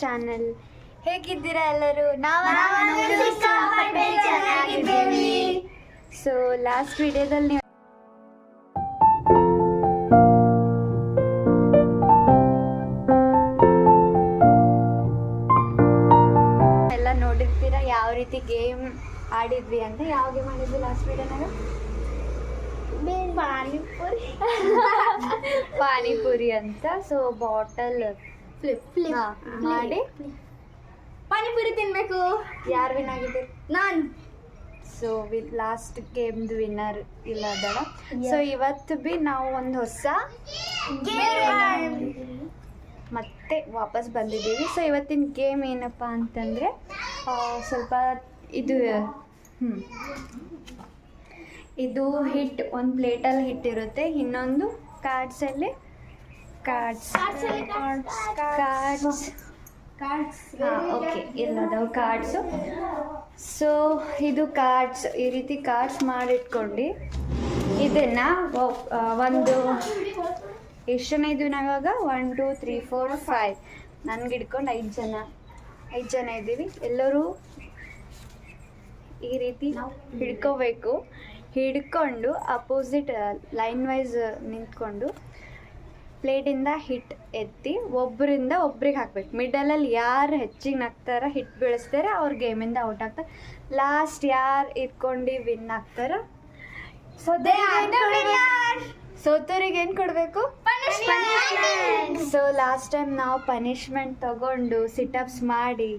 Channel. ಹೇಗಿದ್ದೀರಾ ಎಲ್ಲರೂ? ನಾವು ಸೊ ಲಾಸ್ಟ್ ವಿಡಿಯೋದಲ್ಲಿ ಎಲ್ಲ ನೋಡಿರ್ತೀರಾ? ಯಾವ ರೀತಿ ಗೇಮ್ ಆಡಿದ್ವಿ ಅಂತ? ಯಾವ ಗೇಮ್ ಆಡಿದ್ವಿ ಲಾಸ್ಟ್ ವಿಡಿಯೋನಾಗ ಪಾನಿಪುರಿ. ಪಾನಿಪುರಿ ಅಂತ? ಸೊ ಬಾಟಲ್ ಮಾಡಿ. ಪಾನಿಪುರಿ ತಿನ್ಬೇಕು. ಯಾರು ವಿನ್ ಆಗಿದೆ? ನಾನು. ಸೊ ವಿತ್ ಲಾಸ್ಟ್ ಗೇಮ್ದು ವಿನ್ನರ್ ಇಲ್ಲ ಸೊ ಇವತ್ತು ಬಿ ನಾವು ಒಂದು ಹೊಸ ಮತ್ತೆ ವಾಪಸ್ ಬಂದಿದ್ದೀವಿ. ಸೊ ಇವತ್ತಿನ ಗೇಮ್ ಏನಪ್ಪ ಅಂತಂದರೆ ಸ್ವಲ್ಪ ಇದು ಹ್ಞೂ ಇದು ಹಿಟ್ ಒಂದು ಪ್ಲೇಟಲ್ಲಿ ಹಿಟ್ಟಿರುತ್ತೆ ಇನ್ನೊಂದು ಕಾರ್ಡ್ಸಲ್ಲಿ ಕಾರ್ಡ್ಸ್ ಕಾರ್ಡ್ಸ್ ಕಾರ್ಡ್ಸ್ ಹಾಂ ಓಕೆ ಇಲ್ಲದವು ಕಾರ್ಡ್ಸು ಸೊ ಇದು ಕಾರ್ಡ್ಸ್ ಈ ರೀತಿ ಕಾರ್ಡ್ಸ್ ಮಾಡಿಟ್ಕೊಂಡು ಇದನ್ನು ಒಂದು ಎಷ್ಟು ಜನ ಇದ್ದೀವಿ ನಾವಾಗ one two three four five ನನ್ಗೆ ಹಿಡ್ಕೊಂಡು ಐದು ಜನ. ಐದು ಜನ ಇದ್ದೀವಿ. ಎಲ್ಲರೂ ಈ ರೀತಿ ಹಿಡ್ಕೋಬೇಕು. ಹಿಡ್ಕೊಂಡು ಅಪೋಸಿಟ್ ಲೈನ್ ವೈಸ್ ನಿಂತ್ಕೊಂಡು ಪ್ಲೇಟಿಂದ ಹಿಟ್ ಎತ್ತಿ ಒಬ್ಬರಿಂದ ಒಬ್ರಿಗೆ ಹಾಕ್ಬೇಕು. ಮಿಡಲಲ್ಲಿ ಯಾರು ಹೆಚ್ಚಿಗೆ ನಗ್ತಾರ ಹಿಟ್ ಬೀಳಿಸ್ತಾರೆ ಅವ್ರ ಗೇಮಿಂದ ಔಟ್ ಆಗ್ತಾರೆ. ಲಾಸ್ಟ್ ಯಾರು ಇಟ್ಕೊಂಡು ವಿನ್ ಆಗ್ತಾರ? ಸೋತೋರಿಗೆ ಏನು ಕೊಡಬೇಕು? ಸೊ ಲಾಸ್ಟ್ ಟೈಮ್ ನಾವು ಪನಿಷ್ಮೆಂಟ್ ತಗೊಂಡು ಸಿಟಪ್ಸ್ ಮಾಡಿ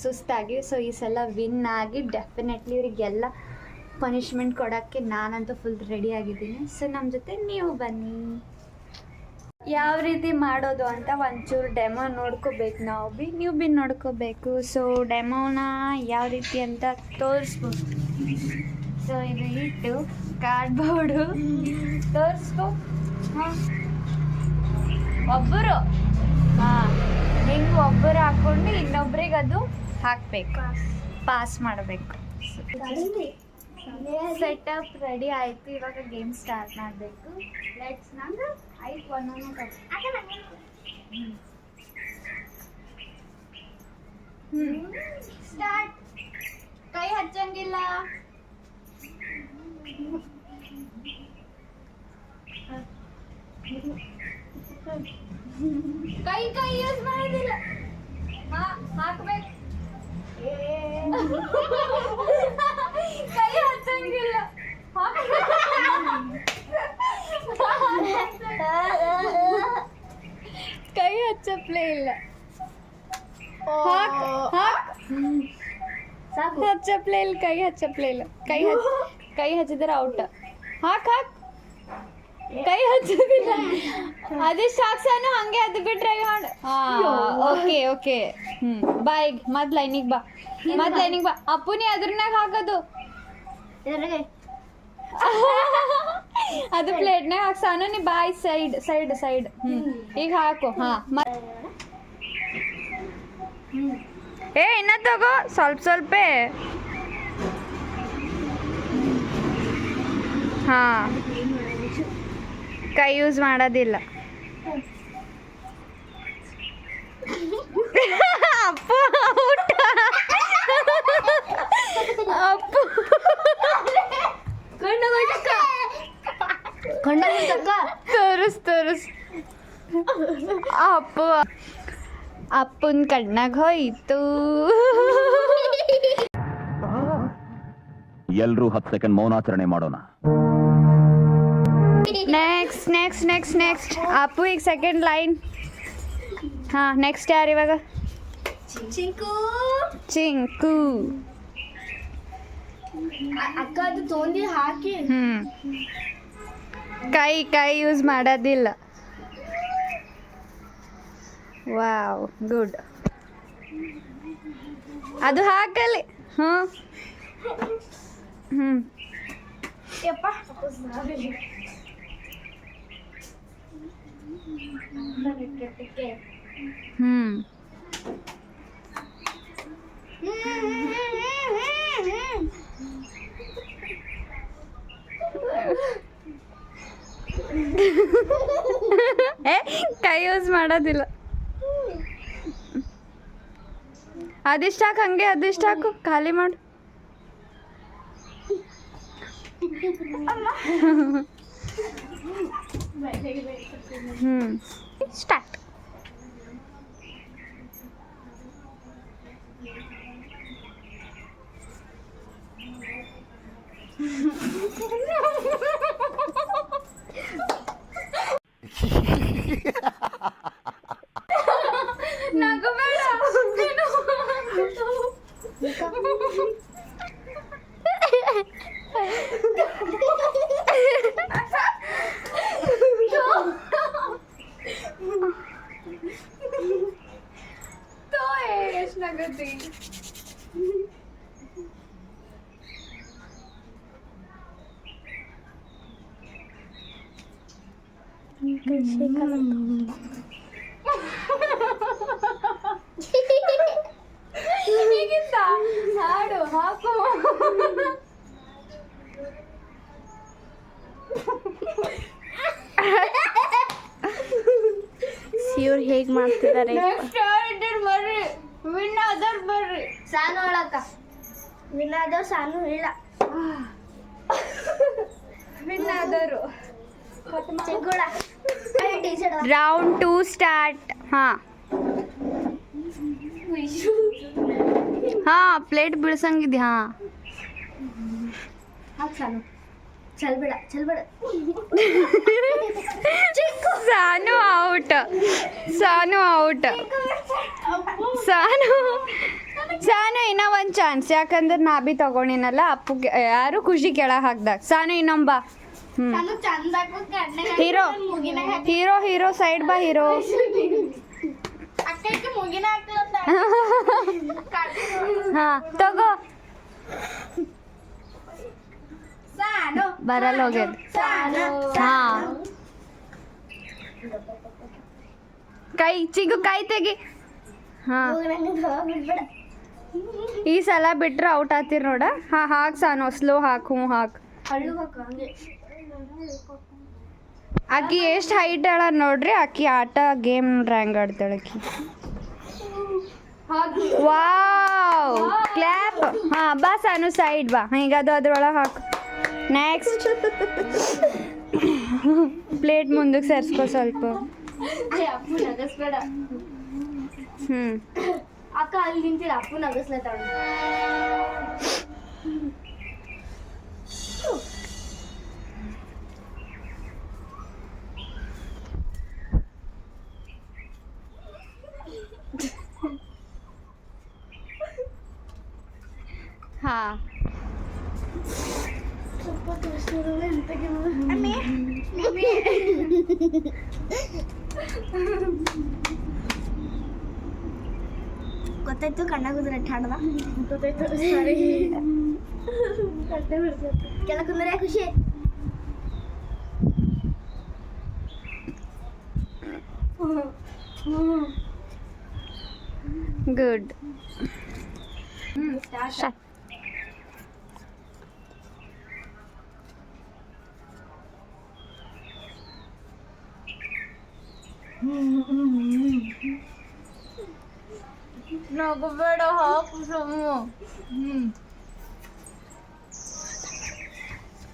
ಸುಸ್ತಾಗಿ ಸೊ ಈ ಸಲ ವಿನ್ ಆಗಿ ಡೆಫಿನೆಟ್ಲಿ ಇವರಿಗೆಲ್ಲ ಪನಿಷ್ಮೆಂಟ್ ಕೊಡೋಕ್ಕೆ ನಾನಂತೂ ಫುಲ್ ರೆಡಿ ಆಗಿದ್ದೀನಿ. ಸೊ ನಮ್ಮ ಜೊತೆ ನೀವು ಬನ್ನಿ. ಯಾವ ರೀತಿ ಮಾಡೋದು ಅಂತ ಒಂಚೂರು ಡೆಮೋ ನೋಡ್ಕೋಬೇಕು ನಾವು ಬಿ ನೀವು ಬಿ ನೋಡ್ಕೋಬೇಕು. ಸೊ ಡೆಮೋನ ಯಾವ ರೀತಿ ಅಂತ ತೋರಿಸ್ಬೋದು. ಸೊ ಇದು ಇಟ್ಟು ಕಾರ್ಡ್ಬೋರ್ಡು ತೋರಿಸ್ಬೋ ಹಾಂ. ಒಬ್ಬರು. ಹಾಂ. ಹಿಂಗೆ ಒಬ್ಬರು ಹಾಕ್ಕೊಂಡು ಇನ್ನೊಬ್ರಿಗೆ ಅದು ಹಾಕಬೇಕು. ಪಾಸ್ ಮಾಡಬೇಕು. ಸೆಟಪ್ ರೆಡಿ ಆಯ್ತು. ಇವಾಗ ಗೇಮ್ ಸ್ಟಾರ್ಟ್ ಮಾಡಬೇಕು. ಲೆಟ್ಸ್ ನಂಗೆ ಆಯ್ತು ಒಂದೊಂದು ಸ್ಟಾರ್ಟ್ ಕೈ ಹಚ್ಚಂಗಿಲ್ಲ. ಕೈ ಕೈ ಯೂಸ್ ಮಾಡೋದಿಲ್ಲ. ಹಾ ಹಾಕ್ಬೇಕು. ಕೈ ಹಚ್ಚಪ್ಲೇ ಇಲ್ಲ ಹಾಕ್ ಹಾಕ್. ಸಾಕು. ಹಚ್ಚಪ್ಲೇ ಇಲ್ಲ ಕೈ ಹಚ್ಚಪ್ಲೇ ಇಲ್ಲ. ಕೈ ಹಚ್ ಕೈ ಹಚ್ಚಿದ್ರೆ ಔಟ್. ಹಾಕ್ ಹಾಕ್. ಕೈ ಹಚ್ಚೋದಿಲ್ಲ ಅದೇ ಹಾಕ್ಸಾನು ಹಂಗೆ ಅದು ಬಿಟ್ರೆ ಹಾಡು ಓಕೆ ಓಕೆ. ಹ್ಮ್ ಬಾ ಈಗ ಮತ್ ಲೈನಿಗೆ ಬಾ. ಮತ್ ಲೈನಿಗೆ ಬಾ. ಅಪ್ಪುನಿ ಅದ್ರನ್ನಾಗ ಹಾಕೋದು. ಅದು ಪ್ಲೇಟ್ನಾಗ ಹಾಕ್ಸಾನು ನೀ ಬಾಯ್ ಸೈಡ್ ಸೈಡ್ ಸೈಡ್ ಹ್ಞೂ ಈಗ ಹಾಕು. ಹಾ ಏ ಇನ್ನ ತಗೋ. ಸ್ವಲ್ಪ ಸ್ವಲ್ಪ. ಹಾ. ಕೈ ಯೂಸ್ ಮಾಡೋದಿಲ್ಲ. ಅಪ್ಪು ಔಟ್ ಅಪ್ಪು. ಕಣ್ಣ ತೋರಿಸ್ ತೋರಿಸ್. ಅಪ್ಪ. ಅಪ್ಪನ ಕಣ್ಣಾಗ ಹೋಯ್ತು. ಎಲ್ಲರೂ ಹತ್ತು ಸೆಕೆಂಡ್ ಮೌನಾಚರಣೆ ಮಾಡೋಣ. Next next next next Appu ಈಗ ಸೆಕೆಂಡ್ ಲೈನ್ ಹಾ ನೆಕ್ಸ್ಟ್ ಯಾರು ಇವಾಗ? ಚಿಂಕು. ಚಿಂಕು. ಅಕ್ಕ ಅದು ತೊಂದಿ ಹಾಕಿ. ಹ್ಮ್. ಕೈ ಕೈ ಯೂಸ್ ಮಾಡೋದಿಲ್ಲ. ವಾವ್ ಗುಡ್ ಅದು ಹಾಕಲಿ. ಹ್ಞೂ ಹ್ಞೂ ಯಪ್ಪ. ಹ್ಞೂ ಕೈ ಯೂಸ್ ಮಾಡೋದಿಲ್ಲ. ಅದಿಷ್ಟಾಕು ಹಂಗೆ ಅದಿಷ್ಟಾಕು ಖಾಲಿ ಮಾಡು. ಹ್ಞೂ ಸ್ಟಾರ್ಟ್ ಮಾಡ್ತಿದ್ದಾರೆ ನೆಕ್ಸ್ಟ್ ಬರ್ರಿ ವಿನ್ ಅದರ್ ಬರ್ರಿ ಸಾನು ಹೇಳಕ್ಕ ವಿನಾದ ಸಾನು ಹೇಳ ವಿನ್ ಆದರು ಚಿಕ್ಕುಳ T shirt round two start ಹಾ ಹಾ ಪ್ಲೇಟ್ ಬಿಡ್ಸಂಗಿದ್ಯಾ ಹಾ ಹಾಕ್ ಸಾನು ಚಲ್ಬೇಡ ಚಲ್ಬೇಡ. ಸಾನು ಔಟ್ ಸಾನು ಔಟ್. ಸಾನು ಸಾನು ಇನ್ನ ಒಂದು ಚಾನ್ಸ್ ಯಾಕಂದ್ರೆ ನಾ ಬಿ ತಗೊಂಡಿನಲ್ಲ ಅಪ್ಪು ಯಾರು ಖುಷಿ ಕೆಳ ಹಾಕ್ದಾಗ ಸಾನು ಇನ್ನೊಂಬ ಹೀರೋ ಹೀರೋ ಹೀರೋ ಸೈಡ್ ಬಾ ಹೀರೋ. ಹಾ ತಗೋ. ಬರಲ್ಲ ಹೋಗ್ಯದ ಹಾ. ಕೈ ಚಿಗು ಕೈ ತೆಗಿ. ಹಾ. ಈ ಸಲ ಬಿಟ್ರೆ ಔಟ್ ಆತಿರ್ ನೋಡ. ಹಾ ಹಾಕ್ ಸಾನು ಸ್ಲೋ ಹಾಕ್ ಹ್ಞೂ ಹಾಕ್. ಅಕ್ಕಿ ಆಕಿ ಎಷ್ಟು ಹೈಟ್ ಅಳ ನೋಡ್ರಿ? ಆಕಿ ಆಟ ಗೇಮ್ ರ್ಯಾಂಗ್ ಆಡ್ತಾಳೆ ಆಕಿ ವಾವ್ ಕ್ಲಾಪ್ ಹಾ ಬಾ ಸಾನು ಸೈಡ್ ಬಾ. ಈಗ ಅದು ಅದ್ರೊಳಗೆ ಹಾಕು. ನೆಕ್ಸ್ಟ್ ಪ್ಲೇಟ್ ಮುಂದಕ್ಕೆ ಸೇರಿಸ್ಕೊ ಸ್ವಲ್ಪ ಏ, ಅಪ್ಪು ನಗಸ್ಬೇಡ ಹ್ಞೂ ಅಕ್ಕ ಅಲ್ಲಿ ನಿಂತಿಲ್ಲ ಅಪ್ಪು ನಗಸ್ಲತ್ತಾಳ ಹಾಂ ಗೊತ್ತಾಯ್ತು ಕಣ್ಣಾಗುದ್ರೆ ಠಾಣದ ಗೊತ್ತಾಯ್ತು ಸಾರಿ ಕೆಳ ಕುಂದ್ರೆ ಖುಷಿ ಗುಡ್ ನಗಬೇಡ ಹಾಕು ಸುಮ್ಮು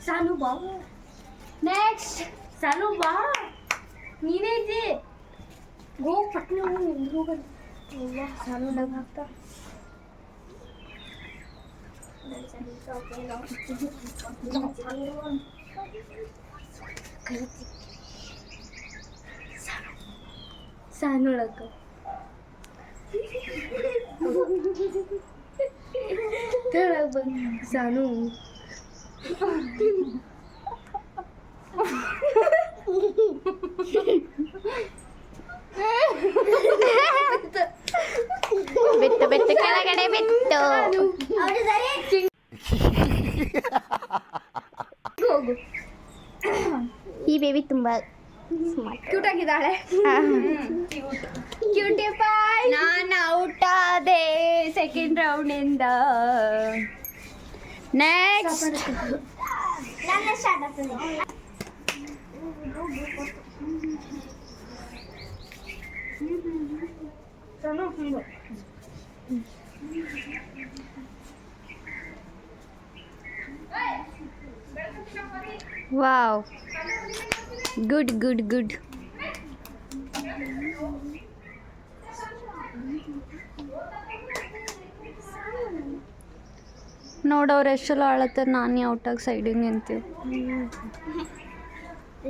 ಸಾನು ಬಾ ನೆಕ್ಸ್ಟ್ ಸಾನು ಬಾ ನೀನೇ ಇದ್ದಿ ಗೋ ಪಟ್ನೆ ಹೋಗಲ್ಲ ಇಲ್ಲ ಸಾನು ಡಗ್ ಹಾಕ್ತಾ ಸಾನು ಒಳಗ ಕೆಳಗ್ ಬಂದ್ ಸಾನು. ಬಿಟ್ಟು ಬಿಟ್ಟು ಕೆಳಗಡೆ ಬಿಟ್ಟು. ಈ ಬೇಬಿ ತುಂಬಾ ಕ್ಯೂಟ್ ಆಗಿದ್ದಾಳೆ ಕ್ಯೂಟಿ ಪಾಯ್ ನಾನು ಔಟ್ ಆದೆ ಸೆಕೆಂಡ್ ರೌಂಡಿಂದ ನೆಕ್ಸ್ಟ್ ನನ್ನ ಸ್ಟಾರ್ಟ್ ಆಗ್ತದೆ. ಸಾನು ಹಿಂಗು ವಾವ್ ಗುಡ್ ಗುಡ್ ಗುಡ್ ನೋಡವ್ರು ಎಷ್ಟೆಲ್ಲ ಆಳತ್ತಾರ ನಾನೇ ಔಟಾಗಿ ಸೈಡಿಗೆ ನಿಂತೀವಿ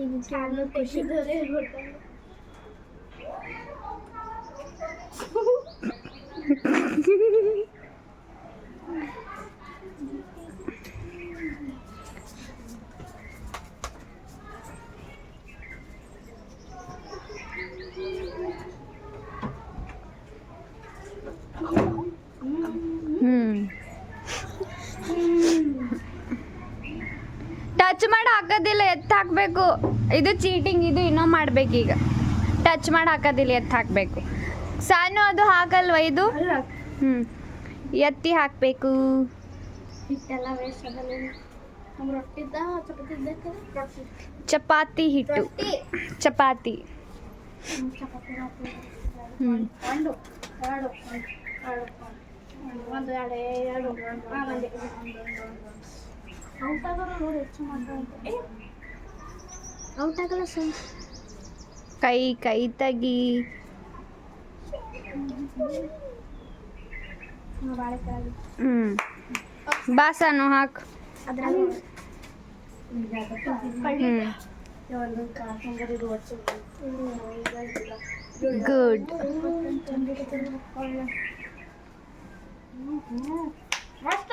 ಈಗ ಸಾನು ಖುಷಿ ಹ್ಮ್ ಟಚ್ ಮಾಡಿ ಹಾಕೋದಿಲ್ಲ ಎತ್ತು ಹಾಕಬೇಕು ಇದು ಚೀಟಿಂಗ್ ಇದು ಇನ್ನೂ ಮಾಡ್ಬೇಕು ಈಗ. ಟಚ್ ಮಾಡಿ ಹಾಕೋದಿಲ್ಲ ಎತ್ತು ಹಾಕಬೇಕು ಸಾನು ಅದು ಹಾಕಲ್ವ ಇದು? ಹ್ಮ್. ಹ್ಞೂ ಎತ್ತಿ ಹಾಕಬೇಕು. ಚಪಾತಿ ಹಿಟ್ಟು. ಚಪಾತಿ. ಹ್ಞೂ ಒಂದು ಎರಡು ಒಂದು ಎರಡು ಒಂದು ಒಂದು ಎರಡು ಎರಡು ಹಾಂ ಒಂದೇ ಔಟ್ ಆಗೋರು ನೋಡಿ ಹೆಚ್ಚು ಮಾಡ್ತಾರೆ ಔಟ್ ಆಗಲ್ಲ ಸರ್ ಕೈ ಕೈ ತೆಗಿ ಬಾಳೆ ಕೆಳಗೆ ಹ್ಞೂ ಬಾ ಸಾನು ಹಾಕು ಅದ್ರಾಗ ಹ್ಞೂ ಒಂದು ಕಾಸಂಬರಿ ರೋಡ್ಸು ಗುಡ್ ಮಸ್ತ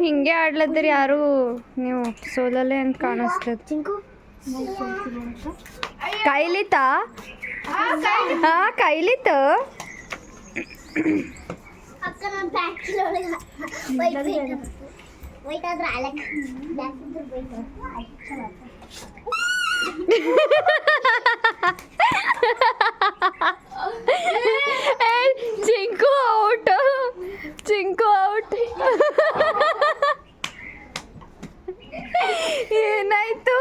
ಹಿಂಗೆ ಆಡ್ಲತ್ತೀರಿ ಯಾರು? ನೀವು ಸೋಲಲ್ಲೇ ಅಂತ ಕಾಣಿಸ್ತದ ಚಿಂಕು? ಕೈಲಿತ? ಹಾ ಕೈಲಿತ. ಅಕ್ಕ ನಾನು ಬ್ಯಾಕ್ ಒಳಗೆ ವೈಟ್ ವೈಟ್ ಆದ್ರೆ ಅಲಕ್ ಬ್ಯಾಕ್ ಇದ್ರೆ white Chinku out Chinku out ಏನಾಯ್ತು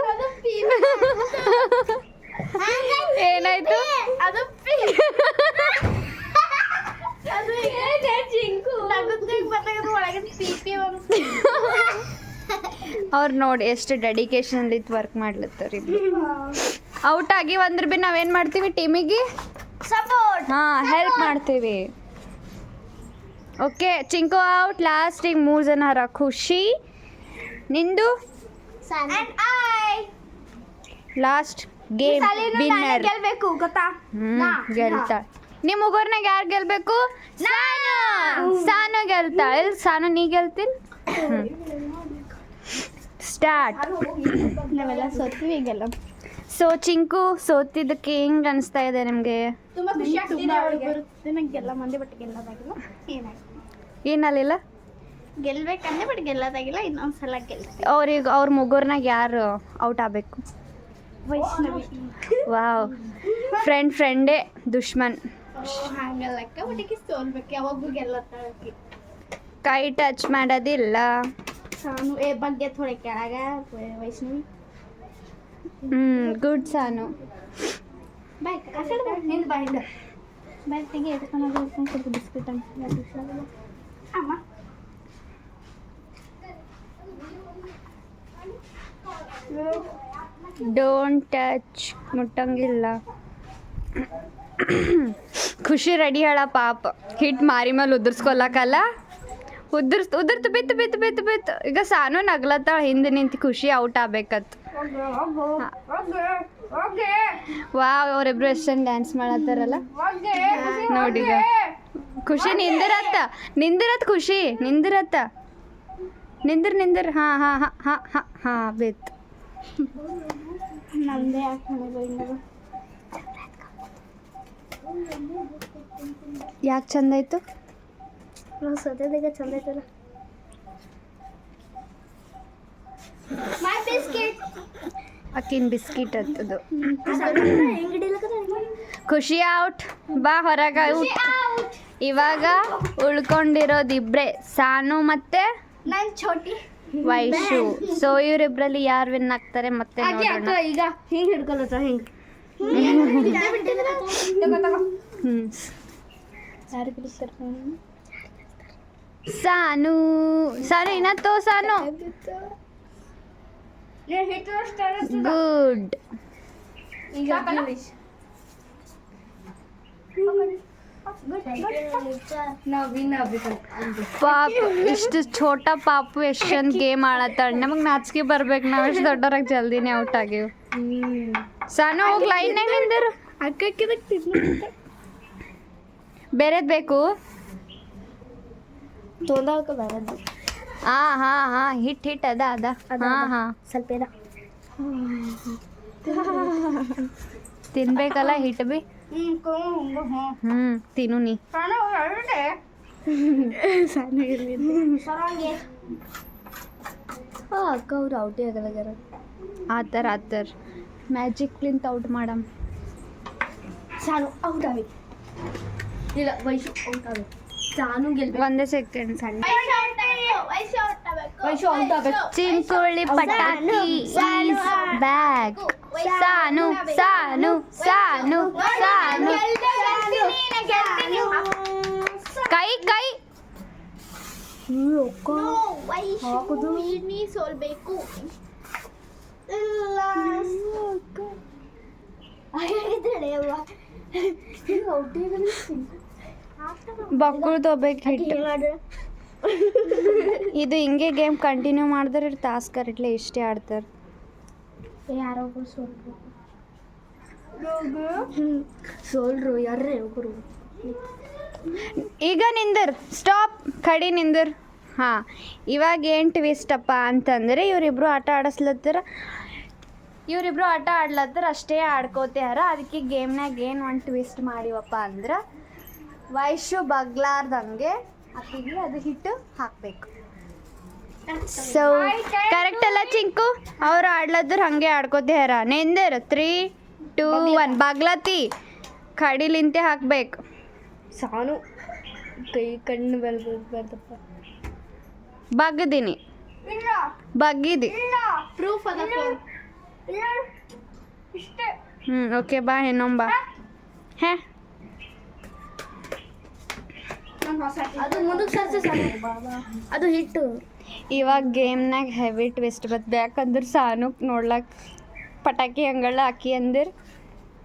ಏನಾಯ್ತು ಅದು ಅದು ಚಿಂಕು ನಗದ್ದಾಗ ಬಂದಾಗ ಒಳಗೆ ಪಿಪಿ ಒಂದು ಅವ್ರು ನೋಡಿ ಎಷ್ಟು ಡೆಡಿಕೇಶನ್ ಇತ್ತು ವರ್ಕ್ ಮಾಡ್ಲತ್ತಾರ ಔಟ್ ಆಗಿ ಒಂದ್ರ ಬಿ ನಾವೇನ್ ಮಾಡ್ತೀವಿ ಟೀಮಿಗೆ ಸಪೋರ್ಟ್ ಹಾ ಹೆಲ್ಪ್ ಮಾಡ್ತೀವಿ. ಓಕೆ ಚಿಂಕು ಔಟ್ ಲಾಸ್ಟಿಗೆ ಮೂರು ಜನ ಹರ ಖುಷಿ. ನಿಂದು? And I last game winner ಗೆಲ್ಬೇಕು ಗೊತ್ತಾ? ಗೆಲ್ತಾಳ ನಿಮ್ಮ ಮುಗುರ್ನಾಗ ಯಾರು ಗೆಲ್ಬೇಕು? ಸಾನು. ಸಾನು ಗೆಲ್ತಾ. ಇಲ್ಲ ಸಾನು ನೀ ಗೆಲ್ತೀನಿ ಸ್ಟಾರ್ಟ್ ನಾವೆಲ್ಲ ಸೋತೀವಿ ಈಗೆಲ್ಲ. ಸೊ ಚಿಂಕು ಸೋತಿದ್ದಕ್ಕೆ ಹೆಂಗ್ ಅನಿಸ್ತಾ ಇದೆ ನಿಮಗೆ? ತುಂಬಾ ಖುಷಿ ಆಗ್ತಿದೆ ಅವಳಿಗೆ. ಬರುತ್ತೆ. ನಂಗೆಲ್ಲ ಮಂದಿ ಬಟ್ ಗೆಲ್ಲೋದಾಗಿಲ್ಲ. ಏನಾಯ್ತು? ಏನಲ್ಲಿಲ್ಲ ಗೆಲ್ಬೇಕಂದ್ರೆ ಬಟ್ ಗೆಲ್ಲೋದಾಗಿಲ್ಲ. ಇನ್ನೊಂದ್ಸಲ ಗೆಲ್ತೀವಿ. ಅವ್ರಿಗೆ ಅವ್ರ ಮುಗುರ್ನಾಗ ಯಾರು ಔಟ್ ಆಗ್ಬೇಕು? ವೈಷ್ಣವಿ. ವಾವ್. ಫ್ರೆಂಡ್ ಫ್ರೆಂಡೇ ದುಶ್ಮನ್. ಹಂಗಲ್ಲಕ್ಕ ಹುಡುಗಿ ಸೋಲ್ಬೇಕು. ಯಾವಾಗೂ ಗೆಲ್ಲತ್ತಾಳಕಿ ಕೈ ಟಚ್ ಮಾಡೋದಿಲ್ಲ. ಸಾನು ಏ ಬಗ್ಗೆ ಥೋಡೆ ಕೆಳಗ ವೈಷ್ಣವಿ ಹ್ಮ್ ಗುಡ್ ಸಾನು ಬಾಯ್ ಆ ಕಡೆ ಬಾ ನಿಂದ ಬಾ ಹಿಂದೆ ಬಾಯ್ ತೆಗಿ ಎತ್ಕೊಂಡು ಹೋಗ್ಕೊಂಡು ಸ್ವಲ್ಪ ಬಿಸ್ಕಿಟ್ ಅಂತ ಅಮ್ಮ ಡೋಂಟ್ ಟಚ್ ಮುಟ್ಟಂಗಿಲ್ಲ ಖುಷಿ ರೆಡಿ ಹೇಳ ಪಾಪ ಹಿಟ್ ಮಾರಿ ಮೇಲೆ ಉದುರ್ಸ್ಕೊಲ್ಲಕಲ್ಲ ಉದುರ್ಸ್ ಉದುರ್ತು ಬಿತ್ತು ಬಿತ್ತು ಬಿತ್ತು ಬಿತ್ತು. ಈಗ ಸಾನು ನಗ್ಲತ್ತಾಳ ಹಿಂದೆ ನಿಂತು ಖುಷಿ ಔಟ್ ಆಗ್ಬೇಕತ್. ವಾವ್ ಅವರಿಬ್ರು ಎಷ್ಟೊಂದು ಡ್ಯಾನ್ಸ್ ಮಾಡತ್ತಾರಲ್ಲ. ನೋಡಿಗ ಖುಷಿ ನಿಂದಿರತ್ತ ನಿಂದಿರತ್ ಖುಷಿ ನಿಂದಿರತ್ತ. ನಿಂದಿರ್ ನಿಂದಿರ್. ಹಾ ಹಾ ಹಾ ಹಾ ಹಾ ಹಾ ಬೇತ್. ಯಾಕೆ ಚಂದ ಆಯ್ತು? ನಾವು ಸದ್ಯದಾಗ ಚಂದ ಐತಲ್ಲ ಮೈ ಬಿಸ್ಕಿಟ್ ಅಕ್ಕಿನ ಬಿಸ್ಕಿಟ್ ಅಂತದು ಖುಷಿ ಔಟ್. ಬಾ ಹೊರಗ ಔಟ್. ಇವಾಗ ಉಳ್ಕೊಂಡಿರೋದು ಇಬ್ರೆ ಸಾನು ಮತ್ತೆ ವೈಶು. ಸೊ ಇವರಿಬ್ರಲ್ಲಿ ಯಾರು ವಿನ್ ಆಗ್ತಾರೆ ಮತ್ತೆ ನೋಡೋಣ. ಈಗ ಹಿಂಗ್ ಹಿಡ್ಕೊಳತ್ತ ಹಿಂಗ್? ಹ್ಮ್. ಯಾರು ಗೆಲ್ತಾರೆ ಸಾನು ಸಾನು ಇನ್ನತ್ತೋ ಸಾನು ಗುಡ್ ಈಗ ನಾವ್ ವಿನ್ ಆಗ್ಬೇಕು ಪಾಪ ಇಷ್ಟು ಛೋಟ ಪಾಪು ಎಷ್ಟೊಂದು ಗೇಮ್ ಆಡತ್ತಾಳ ನಮಗೆ ನಾಚಿಕೆ ಬರ್ಬೇಕು ನಾವು ಎಷ್ಟು ದೊಡ್ಡವ್ರಾಗ ಜಲ್ದಿನೇ ಔಟ್ ಆಗಿವ್ ಸಾನು ಹೋಗಿ ಲೈನ್ನಾಗ ನಿಂದಿರು ಅಕ್ಕಕ್ಕೆ ಬೇರೆದ್ ಬೇಕು ತೊಂದಾಗ ಬರದು ಹಾ ಹಾ ಹಾ ಹಿಟ್ ಹಿಟ್ ಅದ ಅದ. ಹಾ ಹಾ. ಸ್ವಲ್ಪ ಏನ ತಿನ್ಬೇಕಲ್ಲ ಹಿಟ್ ಬಿ? ಹ್ಮ್ ತಿನ್ನು ನೀ. ಅಕ್ಕ ಅವ್ರು ಔಟಿ ಆಗಲಾಗ್ಯಾರ ಆತರ ಆತರ ಮ್ಯಾಜಿಕ್ಲಿಂತ ಔಟ್ ಮಾಡಮ್ ಸಾನು ಔಟ್ ಆಗಿ. ಇಲ್ಲ ವೈಶು ಔಟ್ ಆಗಿ. ಸಾನು ಗೆಲ್ಬೇಕು. ಒಂದೇ ಸೆಕೆಂಡ್ ಸಣ್ಣ. ವೈಶು ಔಟ್ ಆಗ್ಬೇಕು ಚಿಂಕುಳಿ ಪಟಾಕಿ ಈಸ್ ಬ್ಯಾಗ್. ಸಾನು ಸಾನು ಸಾನು ಸಾನು ಕೈ ಕೈ. ಹಾಕುದು. ನೀ ಸೋಲ್ಬೇಕು. ಬಕ್ಕಳು ತೊಗೋಬೇಕು ಹಿಟ್ಟು ಇದು ಹಿಂಗೆ ಗೇಮ್ ಕಂಟಿನ್ಯೂ ಮಾಡಿದ್ರೆ ತಾಸು ಕರೆಕ್ಟ್ಲೆ ಇಷ್ಟೇ ಆಡ್ತಾರೆ. ಯಾರೊಬ್ರು ಸೋಲ್ರು. ಸೋಲ್ರು ಯಾರೇ ಒಬ್ಬರು ಈಗ ನಿಂದರ್ ಸ್ಟಾಪ್ ಕಡಿ ನಿಂದರ್. ಹಾಂ ಇವಾಗ ಏನು ಟ್ವಿಸ್ಟಪ್ಪ ಅಂತಂದರೆ ಇವರಿಬ್ರು ಆಟ ಆಡಿಸ್ಲತ್ತರ ಇವರಿಬ್ರು ಆಟ ಆಡ್ಲತ್ತರ ಅಷ್ಟೇ ಆಡ್ಕೋತಾರ ಅದಕ್ಕೆ ಗೇಮ್ನಾಗ ಏನು ಒಂದು ಟ್ವಿಸ್ಟ್ ಮಾಡಿವಪ್ಪ ಅಂದ್ರೆ ವಯಸ್ಸು ಬಗ್ಲಾರ್ದಂಗೆ ಅಕ್ಕಿಗೆ ಅದು ಹಿಟ್ಟು ಹಾಕಬೇಕು. ಸೊ ಕರೆಕ್ಟ್ ಅಲ್ಲ ಚಿಂಕು? ಅವ್ರು ಆಡ್ಲತ್ತಾರ ಹಂಗೆ ಆಡ್ಕೋತ್ಯಾರ ನೆಂದೆರ ತ್ರೀ ಟೂ ಒನ್ ಬಗ್ಲತಿ. ಕಡಿಲಿಂತೆ ಹಾಕ್ಬೇಕು. ಸಾನು. ಕೈ ಕಣ್ಣು ಬೆಳ್ ಬಗ್ದೀನಿ. ಬಗ್ಗಿದಿ. ಪ್ರೂಫ್ ಅದ ಹ್ಞೂ ಓಕೆ ಬಾ ಇನ್ನೊಂಬ ಹೇ. ಅದು ಮುಂದಕ್ಕೆ ಸರ್ಸ ಅದು ಹಿಟ್ಟು. ಇವಾಗ ಗೇಮ್ನಾಗ ಹೆವಿ ಟ್ವಿಸ್ಟ್ ಬರ್ತದೆ ಯಾಕಂದ್ರೆ ಸಾನುಕ್ ನೋಡ್ಲಕ್ ಪಟಾಕಿ ಹಂಗಳ ಹಾಕಿ ಅಂದಿರ್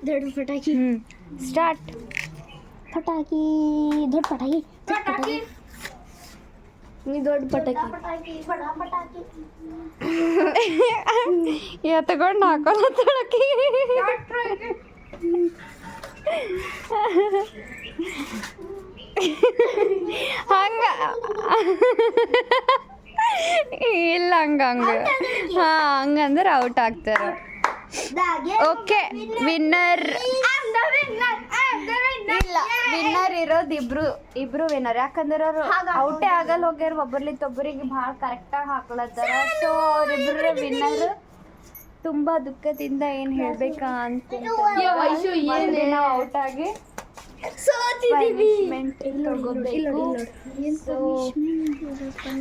ದೊಡ್ಡ ಪಟಾಕಿ. ಹ್ಞೂ ಸ್ಟಾರ್ಟ್. ಪಟಾಕಿ. ದೊಡ್ಡ ಪಟಾಕಿ. ದೊಡ್ಡ ಪಟಾಕಿ. ನೀ ದೊಡ್ಡ ಪಟಾಕಿ. ಎತ್ಕೊಂಡು ಹಾಕೋಲ್ಲ ತೊಳಕಿ. ಹಂಗ. ಇಲ್ಲ ಹಂಗ ಹಂಗ. ಹಾ ಹಂಗಂದ್ರೆ ಔಟ್ ಆಗ್ತಾರೆ. ಓಕೆ ವಿನ್ನರ್ ಇಲ್ಲ ವಿನ್ನರ್ ಇರೋದು ಇಬ್ರು ಇಬ್ರು ವಿನ್ನರ್ ಯಾಕಂದ್ರೆ ಅವರು ಔಟೇ ಆಗಲ್ಲ ಹೋಗ್ಯಾರ ಒಬ್ಬರ್ಲಿಂದ ಒಬ್ಬರಿಗೆ ಭಾಳ ಕರೆಕ್ಟಾಗಿ ಹಾಕ್ಲತ್ತಾರ ಸೊ ಅವ್ರಿಬ್ರ ವಿನ್ನರ್ ತುಂಬಾ ದುಃಖದಿಂದ ಏನ್ ಹೇಳ್ಬೇಕಾ ಅಂತ ಔಟ್ ಆಗಿ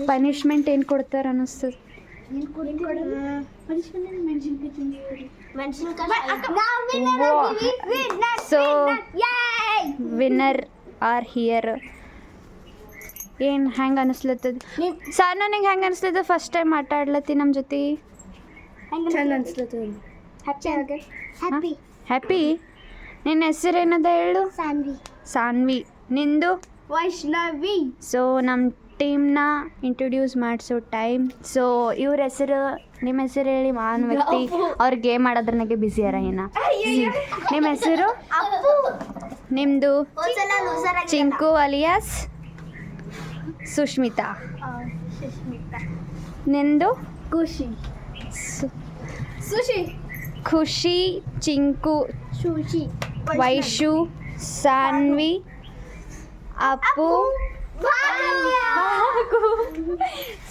ಪನಿಷ್ಮೆಂಟ್ ಏನ್ ಕೊಡ್ತಾರ ಅನಿಸ್ತದ? ಸೊ ವಿನ್ನರ್ ಆರ್ ಹಿಯರ್ ಏನ್ ಹೆಂಗ್ ಅನಿಸ್ಲತ್ತದ ಸಾರ್ ನನಗೆ ಹೆಂಗ್ ಅನಿಸ್ಲತ್ತದ ಫಸ್ಟ್ ಟೈಮ್ ಆಟ ಆಡ್ಲತ್ತಿ ನಮ್ಮ ಜೊತೆ ಹ್ಯಾಪಿ ಹ್ಯಾಪಿ ನಿನ್ನ ಹೆಸರೇನದ ಹೇಳು? ಸಾನ್ವಿ. ಸಾನ್ವಿ. ನಿಂದು? ವೈಷ್ಣವಿ. ಸೊ ನಮ್ಮ ಟೀಮ್ನ ಇಂಟ್ರೊಡ್ಯೂಸ್ ಮಾಡಿಸೋ ಟೈಮ್ ಸೊ ಇವ್ರ ಹೆಸರು ನಿಮ್ಮ ಹೆಸರು ಹೇಳಿ ಮಾನ್ ವ್ಯಕ್ತಿ. ಅವ್ರು ಗೇಮ್ ಆಡೋದ್ರನಾಗೆ ಬ್ಯುಸಿ ಅರ ಏನ? ನಿಮ್ಮ ಹೆಸರು? ನಿಮ್ಮದು ಚಿಂಕು ಅಲಿಯಾಸ್ ಸುಷ್ಮಿತಾ ನಿಂದು? ಖುಷಿ. ಸುಶಿ ಖುಷಿ. ಚಿಂಕು. ಸುಶಿ ವೈಶು ಸಾನ್ವಿ ಅಪ್ಪು.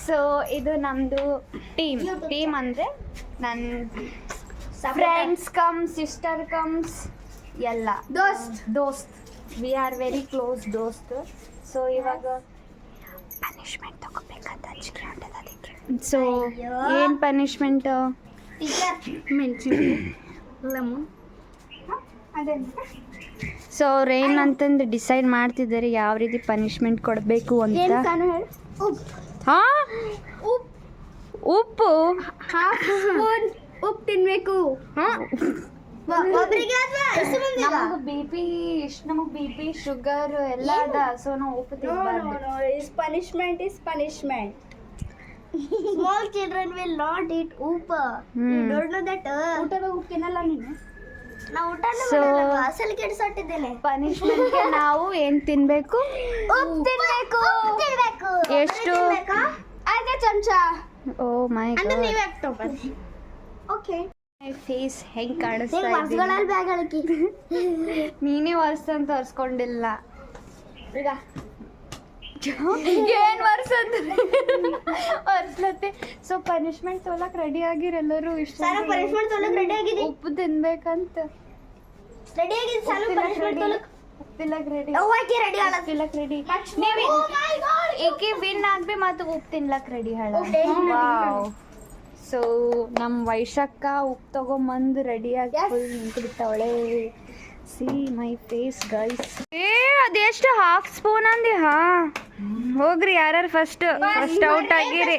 ಸೊ ಇದು ನಮ್ಮದು ಟೀಮ್ ಟೀಮ್ ಅಂದರೆ ನನ್ನ ಫ್ರೆಂಡ್ಸ್ ಕಮ್ ಸಿಸ್ಟರ್ ಕಮ್ಸ್ ಎಲ್ಲ. ದೋಸ್ತ್ ದೋಸ್ತ್ ವಿ ಆರ್ ವೆರಿ ಕ್ಲೋಸ್ ದೋಸ್ತ್ ಸೊ ಇವಾಗ ಪನಿಷ್ಮೆಂಟ್ ತಗೋಬೇಕಂತ ಅಂಜಿಕೆ ಹೊಂಟದ ಅದಕ್ಕೆ. ಸೊ ಏನು ಪನಿಷ್ಮೆಂಟು ಲೆಮನ್ ಸೊ ಅವ್ರು ಏನಂತಂದು ಡಿಸೈಡ್ ಮಾಡ್ತಿದ್ದಾರೆ ಯಾವ ರೀತಿ ಪನಿಷ್ಮೆಂಟ್ ಕೊಡಬೇಕು ಅಂತ. ಹಾ? ಉಪ್ಪು. ಉಪ್ಪು? ತಿನ್ಬೇಕು. ಬಿ ಪಿ ಇಷ್ಟು ನಮಗೆ ಬಿ ಪಿ ಶುಗರ್ ಎಲ್ಲ ಅದ ಸೊ ನಾವು ಉಪ್ಪು is is is punishment. Small children will not eat ಉಪ್ಪ. Don't know that. ಊಟದ ಉಪ್ಪು ತಿನ್ನಲ್ಲ ನೀನು? ಪನಿಷ್ಮೆಂಟ್ಗೆ ನಾವು ಏನು ತಿನ್ಬೇಕು? ತಿನ್ಬೇಕು. ಎಷ್ಟು? ಐದು ಚಮಚ. ಓ ಮೈ ಓಕೆ. ಫೇಸ್ ಹೆಂಗ್ ಕಾಣಿಸ್ತಾ ನೀನೇ ವರ್ಸ್ ಅಂತ ತೋರಿಸ್ಕೊಂಡಿಲ್ಲ. ಈಗ. ಏನ್ ವರ್ಷಲತ್ತೆ ಸೊ ಪನಿಷ್ಮೆಂಟ್ ತೊಗೊಳಕ್ ರೆಡಿ ಆಗಿರೆಲ್ಲರೂ ಇಷ್ಟ ಸಾನ ಪನಿಷ್ಮೆಂಟ್ ತೊಗೊಳಕ್ ರೆಡಿ ಆಗಿದಿ? ಉಪ್ಪು ತಿನ್ಬೇಕಂತ. ರೆಡಿ ಆಗಿದೆ ಪನಿಷ್ಮೆಂಟ್ ಉಪ್ಪಿಲಕ್ ರೆಡಿ ರೆಡಿ ಆಲ ಉಪ್ಪಿಲಕ್ ರೆಡಿ my God. ಏಕೆ ವಿನ್ ಆಗ್ಬಿ ಮತ್ತು ಉಪ್ಪು ತಿನ್ಲಕ್ ರೆಡಿ ಹಾಳ. ವಾವ್ ಸೊ ನಮ್ಮ ವೈಶಕ್ಕ ಉಪ್ಪು ತಗೊಂಬಂದು ರೆಡಿ ಫುಲ್ ನಿಂತ್ಬಿಟ್ಟವಳೆ ಸಿ ಮೈ ಫೇಸ್ ಗೈಸ್ ಏ ಅದೆಷ್ಟು ಹಾಫ್ ಸ್ಪೂನ್ ಅಂದಿ ಹಾ ಹೋಗ್ರಿ ಯಾರು ಫಸ್ಟ್ ಫಸ್ಟ್ ಔಟ್ ಆಗಿರಿ.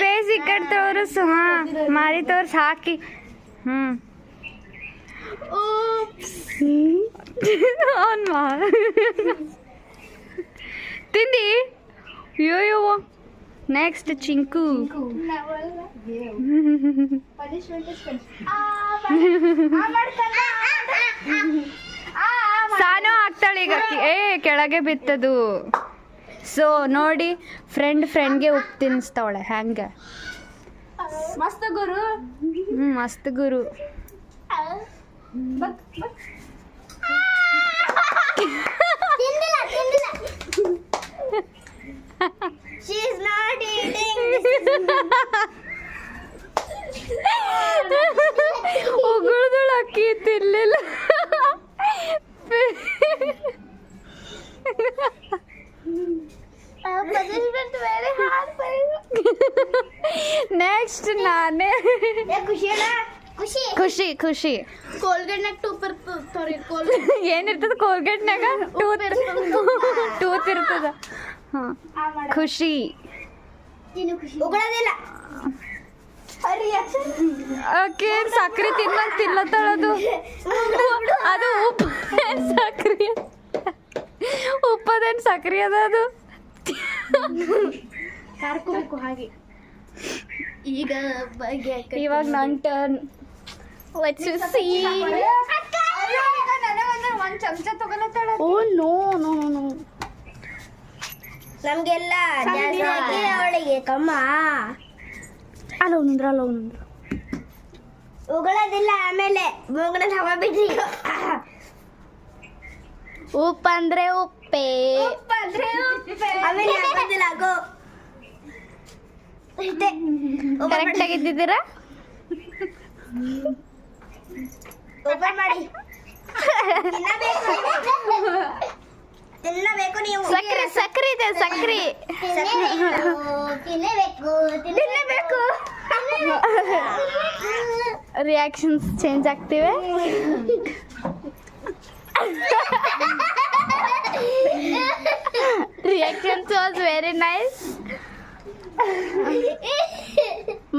ಫೇಸ್ ಈ ಕಡೆ ತೋರಿಸು ಹಾ ಮಾರಿ ತೋರ್ಸ್ ಹಾಕಿ. ಮಾ ತಿಂದಿ? Yo yo next Chinku punishment is Sanu ಹಾಕ್ತಾಳೆ ಈಗ. ಅಕ್ಕಿ. ಏ ಕೆಳಗೆ ಬಿತ್ತದು. ಸೊ ನೋಡಿ ಫ್ರೆಂಡ್ ಫ್ರೆಂಡ್ಗೆ ಉಪ್ಪು ತಿನ್ನಿಸ್ತಾವಳೆ ಹಂಗೆ ಮಸ್ತ್ ಗುರು. ಹ್ಞೂ ಮಸ್ತ್ ಗುರು. ತಿಂದಿಲ್ಲ ತಿಂದಿಲ್ಲ. She is not eating. ಉಗುಳ್ದಳು ಅಕ್ಕಿ ತಿನ್ಲಿಲ್ಲ. ನೆಕ್ಸ್ಟ್ ನಾನೇ. ಖುಷಿ ಖುಷಿ. ಖುಷಿ ಕೋಲ್ಗೇಟ್ನಾಗ ಟೂಪ್ ಇರ್ತದ ಸಾರಿ ಕೋಲ್ಗೇಟ್ ಏನಿರ್ತದ ಕೋಲ್ಗೇಟ್ನಾಗ ಟೂತ್ ಟೂತ್ ಇರ್ತದ. ಖುಷಿ. ಓಕೆ ಸಕ್ರೆ ತಿನ್ನಂತ ತಿನ್ನತ್ತಳದು ಅದು. ಉಪ್ಪು ಸಕ್ರೆ? ಉಪ್ಪದೇನು ಸಕ್ರೆ ಅದ ಅದು? ಕಾರ್ಕೋಬೇಕು ಹಾಗೆ. ಈಗ ಇವಾಗ ನನ್ನ ಟರ್ನ್ ಒಂದ್ ಸಿ ಒಂದು ಚಮಚ ತಗೊಳತ್ತಾಳ ಓ ನೋ ನೋ ನೋ ನಮ್ಗೆಲ್ಲ ಜಾಸ್ತಿ ಅವಳಿಗೆ ಕಮ್ಮ. ಅಲ್ಲ ನಿಂದ್ರ ಅಲ್ಲ ನಿಂದ್ರ. ಉಗುಳೋದಿಲ್ಲ ಆಮೇಲೆ ಮೂಗನ ಹವ ಬಿಡ್ರಿ ಉಪ್ಪು. ಅಂದ್ರೆ ಉಪ್ಪೆ. ಆಮೇಲೆ ಹಾಕೋದಿಲ್ಲ ಆಗೋ ಇಷ್ಟೇ ಕರೆಕ್ಟ್ ಆಗಿದ್ದಿದ್ದೀರಾ ಓಪನ್ ಮಾಡಿ. ತಿನ್ನಬೇಕು. ತಿನ್ನಬೇಕು ನೀವು. ಸಕ್ರೆ ಸಕ್ರೆ ಇದೆ ಸಕ್ರೆ. ತಿನ್ನಬೇಕು ತಿನ್ನಬೇಕು. ರಿಯಾಕ್ಷನ್ಸ್ ಚೇಂಜ್ ಆಗ್ತಿವೆ. ರಿಯಾಕ್ಷನ್ಸ್ ವಾಸ್ ವೆರಿ ನೈಸ್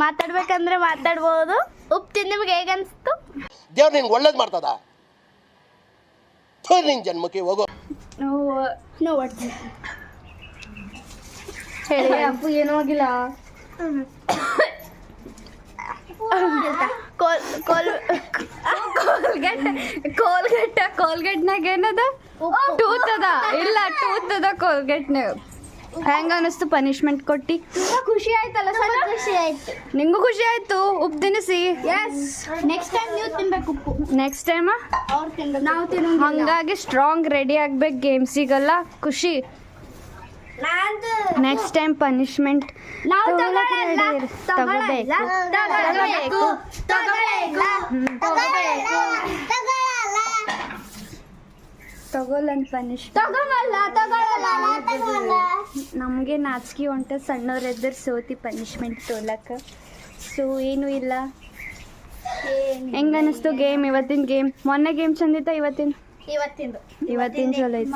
ಮಾತಾಡ್ಬೇಕಂದ್ರೆ ಮಾತಾಡ್ಬೋದು. ಉಪ್ಪು ತಿಂದು ನಿಮ್ಗೆ ಹೇಗನ್ಸ್ತು? ದೇವ್ರ ದೇವ್ರು ನಿನ್ಗೆ ಒಳ್ಳೇದು ಮಾಡ್ತದ? ನಿನ್ ಜನ್ಮಕ್ಕೆ ಹೋಗೋ ನೋ ಹೇಳಿ. ಅಪ್ಪು ಏನೂ ಆಗಿಲ್ಲ. ಕೋಲ್ ಕೋಲ್ ಕೋಲ್ಗೆಟ್ ಕೋಲ್ಗೆಟ್ ಕೋಲ್ಗೆಟ್ನಾಗ ಏನದ? ಟೂತ್ ಅದ ಇಲ್ಲ ಟೂತ್ ಅದ ಕೋಲ್ಗೇಟ್ನಾಗ ಹೆಂಗ ಅನಿಸ್ತು ಪನಿಶ್ಮೆಂಟ್ ಕೊಟ್ಟಿ? ಖುಷಿ ಆಯ್ತಲ್ಲ ಸ್ವಲ್ಪ ಖುಷಿ ಆಯ್ತು. ನಿಂಗೂ ಖುಷಿ ಆಯ್ತು. ಉಪ್ಪು ತಿನ್ನಿಸಿ. ಎಸ್ ನೆಕ್ಸ್ಟ್ ಟೈಮ್ ನೀವು ತಿನ್ಬೇಕು ಉಪ್ಪು. ನೆಕ್ಸ್ಟ್ ಟೈಮ್ ಅವ್ರು ತಿನ್ಬೇಕು. ನಾವು ತಿನ್ನೋ ಹಂಗಾಗಿ ಸ್ಟ್ರಾಂಗ್ ರೆಡಿ ಆಗ್ಬೇಕು ಗೇಮ್ಸಿಗೆಲ್ಲ ಖುಷಿ. Next time. ತಗೊಳಲ್ಲ. ತಗೋಬೇಕು. ತಗೊಳ್ಳನ್ ಪನಿಷ್ ತಗೊಳಲ್ಲ ತಗೊಳಲ್ಲ ನಮಗೆ ನಾಚಿಕೆ ಹೊಂಟ ಸಣ್ಣವ್ರ ಎದುರು ಸೋತಿ ಪನಿಷ್ಮೆಂಟ್ ತೋಲಕ್ಕ ಸೊ ಏನೂ ಇಲ್ಲ. ಹೆಂಗ ಅನಿಸ್ತು ಗೇಮ್ ಇವತ್ತಿನ ಗೇಮ್ ಮೊನ್ನೆ ಗೇಮ್ ಚಂದಿತ್ತ ಇವತ್ತಿನ? ಇವತ್ತಿಂದು. ಇವತ್ತಿನ ಚಲೋ ಐತಿ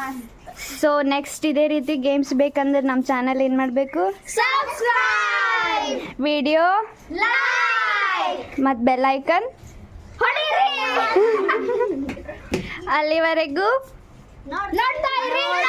ಸೊ ನೆಕ್ಸ್ಟ್ ಇದೇ ರೀತಿ ಗೇಮ್ಸ್ ಬೇಕಂದ್ರೆ ನಮ್ಮ ಚಾನಲ್ ಏನು ಮಾಡಬೇಕು? ವಿಡಿಯೋ ಮತ್ತು ಬೆಲ್ ಐಕನ್ ಅಲ್ಲಿವರೆಗೂ Not the real